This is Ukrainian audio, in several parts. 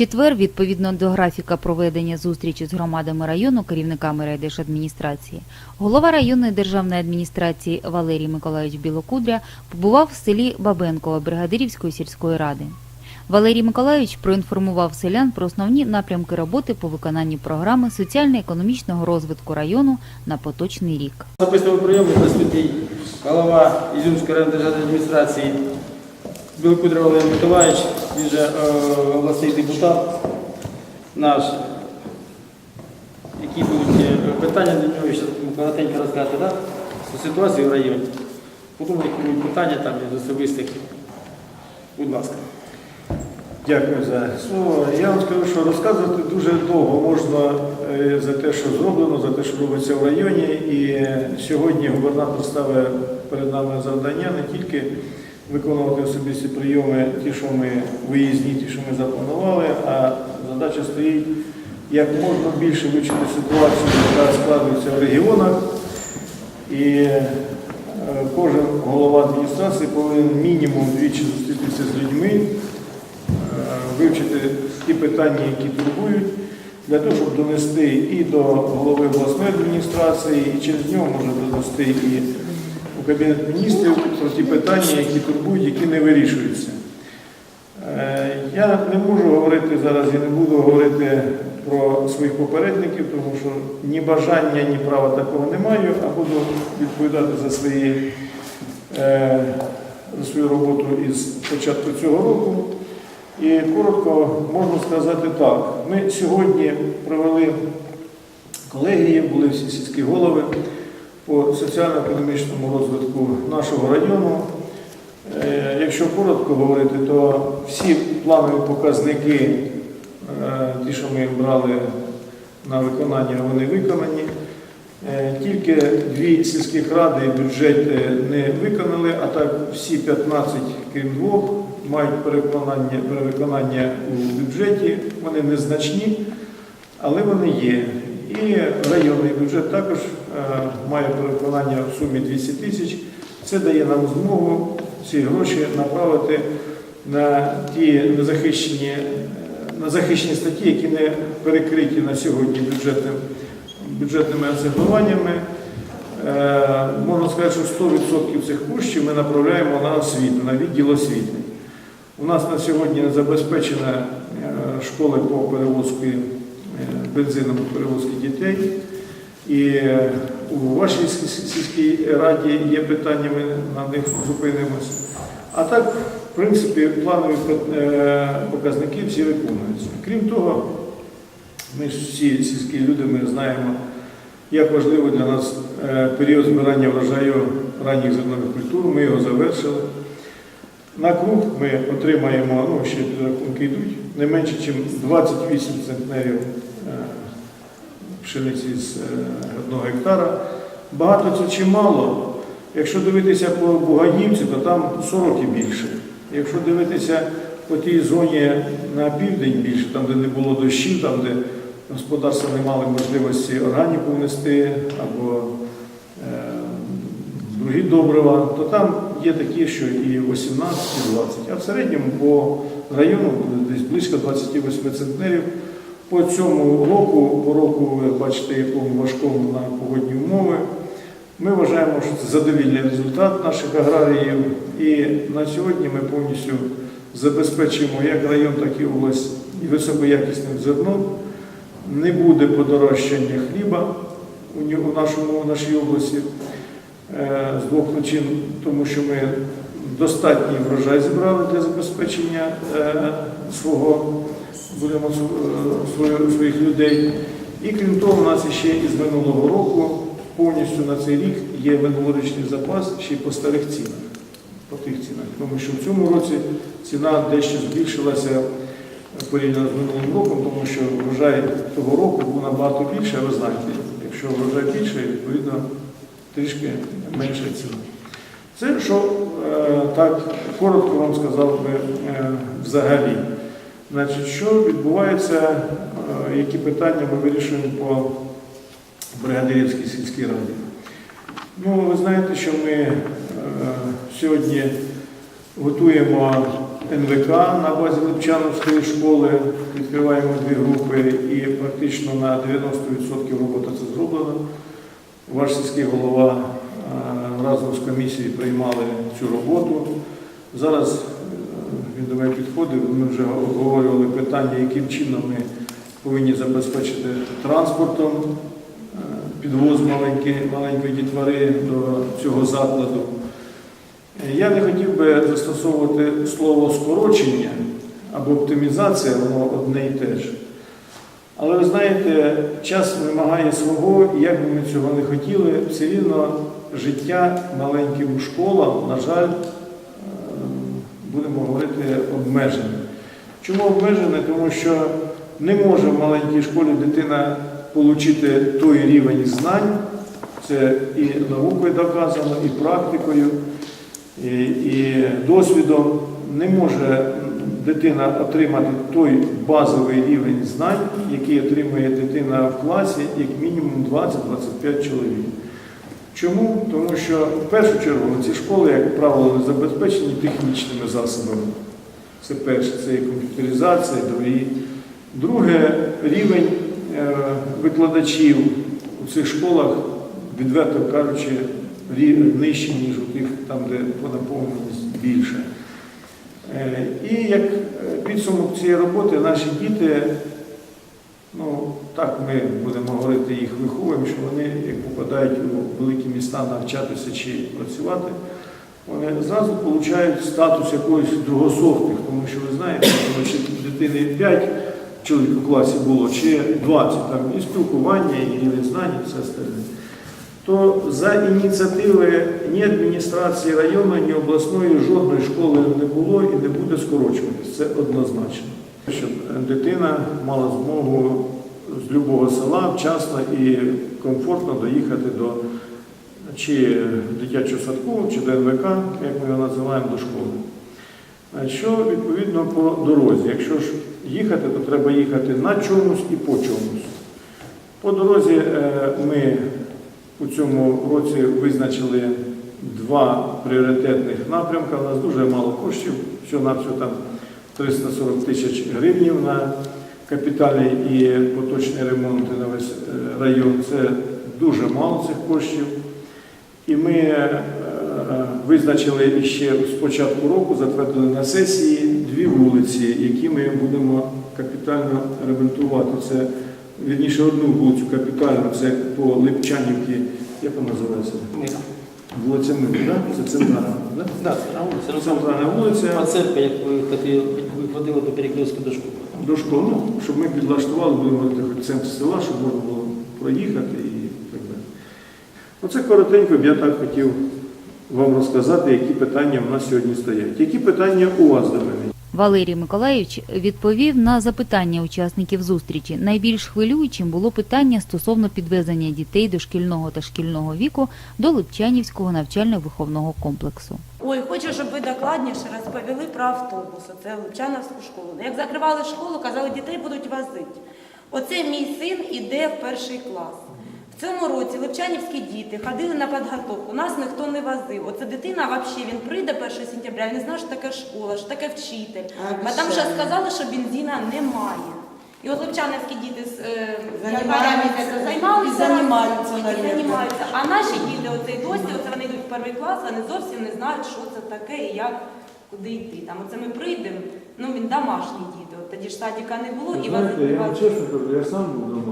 четвер, відповідно до графіка проведення зустрічі з громадами району, керівниками райдержадміністрації, голова районної державної адміністрації Валерій Миколайович Білокудря побував в селі Бабенково Бригадирівської сільської ради. Валерій Миколайович проінформував селян про основні напрямки роботи по виконанні програми соціально-економічного розвитку району на поточний рік. Особистому прийомі присутній голова Ізюмської районної державної адміністрації Білокудря Валерій Миколаївич, він же е, обласний депутат наш. Які будуть е, питання до нього, ще коротенько розказати? Про ситуацію в районі. Потім які будуть питання там із особистих. Будь ласка. Дякую за слово. Я вам скажу, що розказувати дуже довго можна е, за те, що зроблено, за те, що робиться в районі. І сьогодні губернатор ставить перед нами завдання не тільки виконувати особисті прийоми, ті, що ми виїзні, ті, що ми запланували, а задача стоїть як можна більше вивчити ситуацію, яка складується в регіонах. І е, кожен голова адміністрації повинен мінімум двічі зустрітися з людьми, е, вивчити ті питання, які турбують, для того, щоб донести і до голови обласної адміністрації, і через нього можна донести і у Кабінет міністрів про ті питання, які турбують, які не вирішуються. Е, Я не можу говорити зараз і не буду говорити про своїх попередників, тому що ні бажання, ні права такого не маю, а буду відповідати за свої е, за свою роботу із початку цього року. І коротко можна сказати так. Ми сьогодні провели колегії, були всі сільські голови по соціально-економічному розвитку нашого району. Е, Якщо коротко говорити, то всі планові показники, е, ті, що ми брали на виконання, вони виконані. Е, Тільки дві сільських ради бюджети не виконали, а так всі 15, крім двох, мають переконання, перевиконання у бюджеті. Вони незначні, але вони є. І районний бюджет також має переконання в сумі 200 тисяч. Це дає нам змогу ці гроші направити на ті незахищені, е, на захищені статті, які не перекриті на сьогодні бюджетним, бюджетними асигнуваннями. Е, Можна сказати, що 100% цих коштів ми направляємо на освіту, на відділ освіти. У нас на сьогодні не забезпечена е, школи по перевозці е, бензином по перевозці дітей. І у вашій сільській раді є питання, ми на них зупинимося. А так, в принципі, планові е, показники всі виконуються. Крім того, ми ж всі сільські люди, ми знаємо, як важливо для нас е, період збирання врожаю ранніх зернових культур. Ми його завершили. На круг ми отримаємо, ну ще підрахунки йдуть, не менше, ніж 28 центнерів е, пшениці з е, одного гектара. Багато це чи мало. Якщо дивитися по Бугаївці, то там 40 і більше. Якщо дивитися по тій зоні на південь більше, там, де не було дощів, там, де господарства не мали можливості органіку внести або е, другі добрива, то там є такі, що і 18, і 20. А в середньому по району десь близько 28 центнерів. По цьому року, по року, ви бачите, якому важкому на погодні умови. Ми вважаємо, що це задовільний результат наших аграріїв. І на сьогодні ми повністю забезпечуємо як район, так і область високоякісним зерном. Не буде подорожчання хліба у нашому, у нашій області е, з двох причин, тому що ми достатній врожай зібрали для забезпечення е, свого будемо е, своїх людей. І крім того, у нас ще із минулого року повністю на цей рік є минулорічний запас ще й по старих цінах. По тих цінах. Тому що в цьому році ціна дещо збільшилася порівняно з минулим роком, тому що врожай того року був набагато більше, а ви знаєте, якщо врожай більше, відповідно трішки менша ціна. Це що е, так коротко вам сказав би е, взагалі. Значить, що відбувається, е, які питання ми вирішуємо по Бригадирівській сільській раді? Ну, ви знаєте, що ми е, сьогодні готуємо НВК на базі Липчановської школи. Відкриваємо дві групи і практично на 90% робота це зроблено. Ваш сільський голова е, разом з комісією приймали цю роботу. Зараз е, він до мене підходив, ми вже обговорювали питання, яким чином ми повинні забезпечити транспортом е, підвоз маленької, дітвори до цього закладу. Е, Я не хотів би застосовувати слово скорочення або оптимізація, воно одне і те ж. Але ви знаєте, час вимагає свого, і як би ми цього не хотіли, все рівно життя маленьким школам, на жаль, будемо говорити, обмежене. Чому обмежене? Тому що не може в маленькій школі дитина отримати той рівень знань, це і наукою доказано, і практикою, і, і досвідом. Не може дитина отримати той базовий рівень знань, який отримує дитина в класі, як мінімум 20-25 чоловік. Чому? Тому що в першу чергу ці школи, як правило, забезпечені технічними засобами. Це перше, це і комп'ютеризація, другі. Друге, рівень е, викладачів у цих школах, відверто кажучи, нижчий, ніж у тих, там, де наповненість більша. Е, І як е, підсумок цієї роботи наші діти, ну так ми будемо говорити, їх виховуємо, що вони, як попадають у великі міста навчатися чи працювати, вони зразу отримують статус якоїсь другосортних, тому що ви знаєте, що дитини 5 чоловік у класі було, чи 20, там і спілкування, і знань, і все остальне то за ініціативи ні адміністрації району, ні обласної жодної школи не було і не буде скорочуватись. Це однозначно. Щоб дитина мала змогу з будь-якого села вчасно і комфортно доїхати до чи дитячого садку, чи до НВК, як ми його називаємо, до школи. Що відповідно по дорозі? Якщо ж їхати, то треба їхати на чомусь і по чомусь. По дорозі е, ми у цьому році визначили два пріоритетних напрямки. У нас дуже мало коштів, що на все там 340 тисяч гривень на капітальний і поточний ремонт на весь е, район. Це дуже мало цих коштів. І ми е, визначили ще з початку року, затвердили на сесії дві вулиці, які ми будемо капітально ремонтувати. Це вірніше одну вулицю капітально, це по Липчанівці, як вона називається? Вулиця Миру, це центральна. Да? Да, це на вулиці. Ну, вулиця Пацерка, як ви ходили по перекрестку до школи. до школи, ну, щоб ми підлаштували, будемо говорити, хоч центр села, щоб можна було проїхати і так далі. Оце коротенько б я так хотів вам розказати, які питання в нас сьогодні стоять. Які питання у вас до мене? Валерій Миколаївич відповів на запитання учасників зустрічі. Найбільш хвилюючим було питання стосовно підвезення дітей дошкільного та шкільного віку до Липчанівського навчально-виховного комплексу. Ой, хочу, щоб ви докладніше розповіли про автобус. Це Лучановську школу. Як закривали школу, казали, дітей будуть возити. Оце мій син іде в перший клас. В цьому році липчанівські діти ходили на підготовку, нас ніхто не возив. Оце дитина взагалі він прийде 1 сентября, він не знає, що таке школа, що таке вчитель. Бо там вже сказали, що бензина немає. І от липчанівські діти з е, місяця займалися, Займаються, займаються. А наші діти оцей досі, оце вони йдуть в перший клас, вони зовсім не знають, що це таке і як куди йти. Там оце ми прийдемо, ну він домашній діти. От тоді ж садика не було і Знаєте, я вам чесно кажу, я сам був домашній.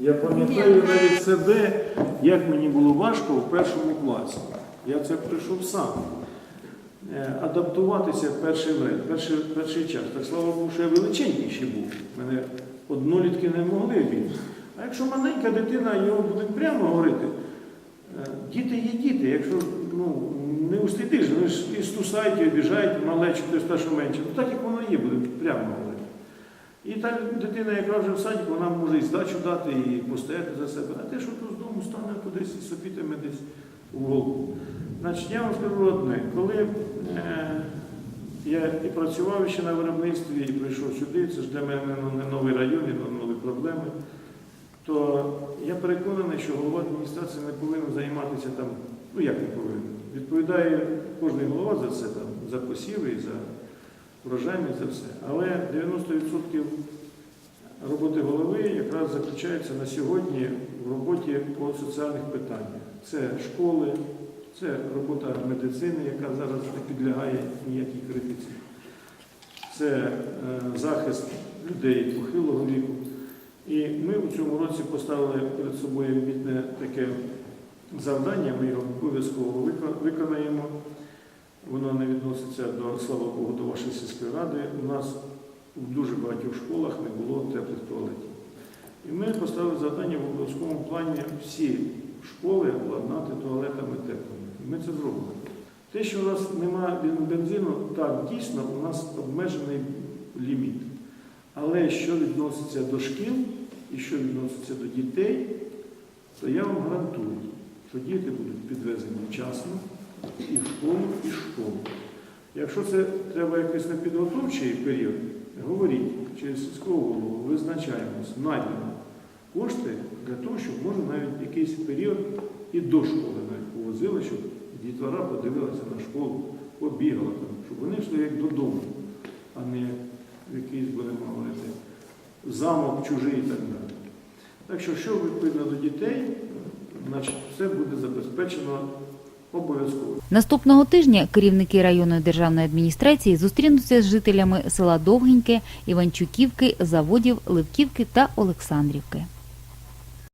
Я пам'ятаю навіть себе, як мені було важко в першому класі. Я це прийшов сам. Е, Адаптуватися в перший, вре- перший, перший час. Так слава Богу, що я величенький ще був. Мене однолітки не могли бігти. А якщо маленька дитина, його будуть прямо говорити, е, діти є діти, якщо ну, не услідиш, вони ж і стусають, і обіжають малечу, хтось та, що менше. Ну так як воно є, буде прямо говорити. І та дитина, яка вже в садіку, вона може і здачу дати, і постояти за себе. А те, що тут з дому стане кудись і сопітиме десь у голову. Значить, я вам скажу одне, коли е, я і працював ще на виробництві, і прийшов сюди, це ж для мене не новий район, не нові проблеми, то я переконаний, що голова адміністрації не повинен займатися там, ну як не повинен, відповідає кожен голова за це, там, за посіви і за врожайність за все. Але 90% роботи голови якраз заключається на сьогодні в роботі по соціальних питаннях. Це школи, це робота медицини, яка зараз не підлягає ніякій критиці. Це е, захист людей похилого віку. І ми у цьому році поставили перед собою амбітне таке завдання, ми його обов'язково виконаємо. Воно не відноситься до, слава Богу, до вашої сільської ради. У нас в дуже багатьох школах не було теплих туалетів. І ми поставили завдання в обов'язковому плані всі школи обладнати туалетами теплими. І ми це зробимо. Те, що у нас немає бензину, так, дійсно, у нас обмежений ліміт. Але що відноситься до шкіл і що відноситься до дітей, то я вам гарантую, що діти будуть підвезені вчасно і школу, і школу. Якщо це треба якийсь на підготовчий період, говоріть через сільського голову, визначаємось, знайдемо кошти для того, щоб може навіть якийсь період і до школи навіть повозили, щоб дітвора подивилася на школу, побігала там, щоб вони йшли як додому, а не в якийсь, будемо говорити, замок чужий і так далі. Так що, що відповідно до дітей, значить, все буде забезпечено обов'язково. Наступного тижня керівники районної державної адміністрації зустрінуться з жителями села Довгеньке, Іванчуківки, заводів Левківки та Олександрівки.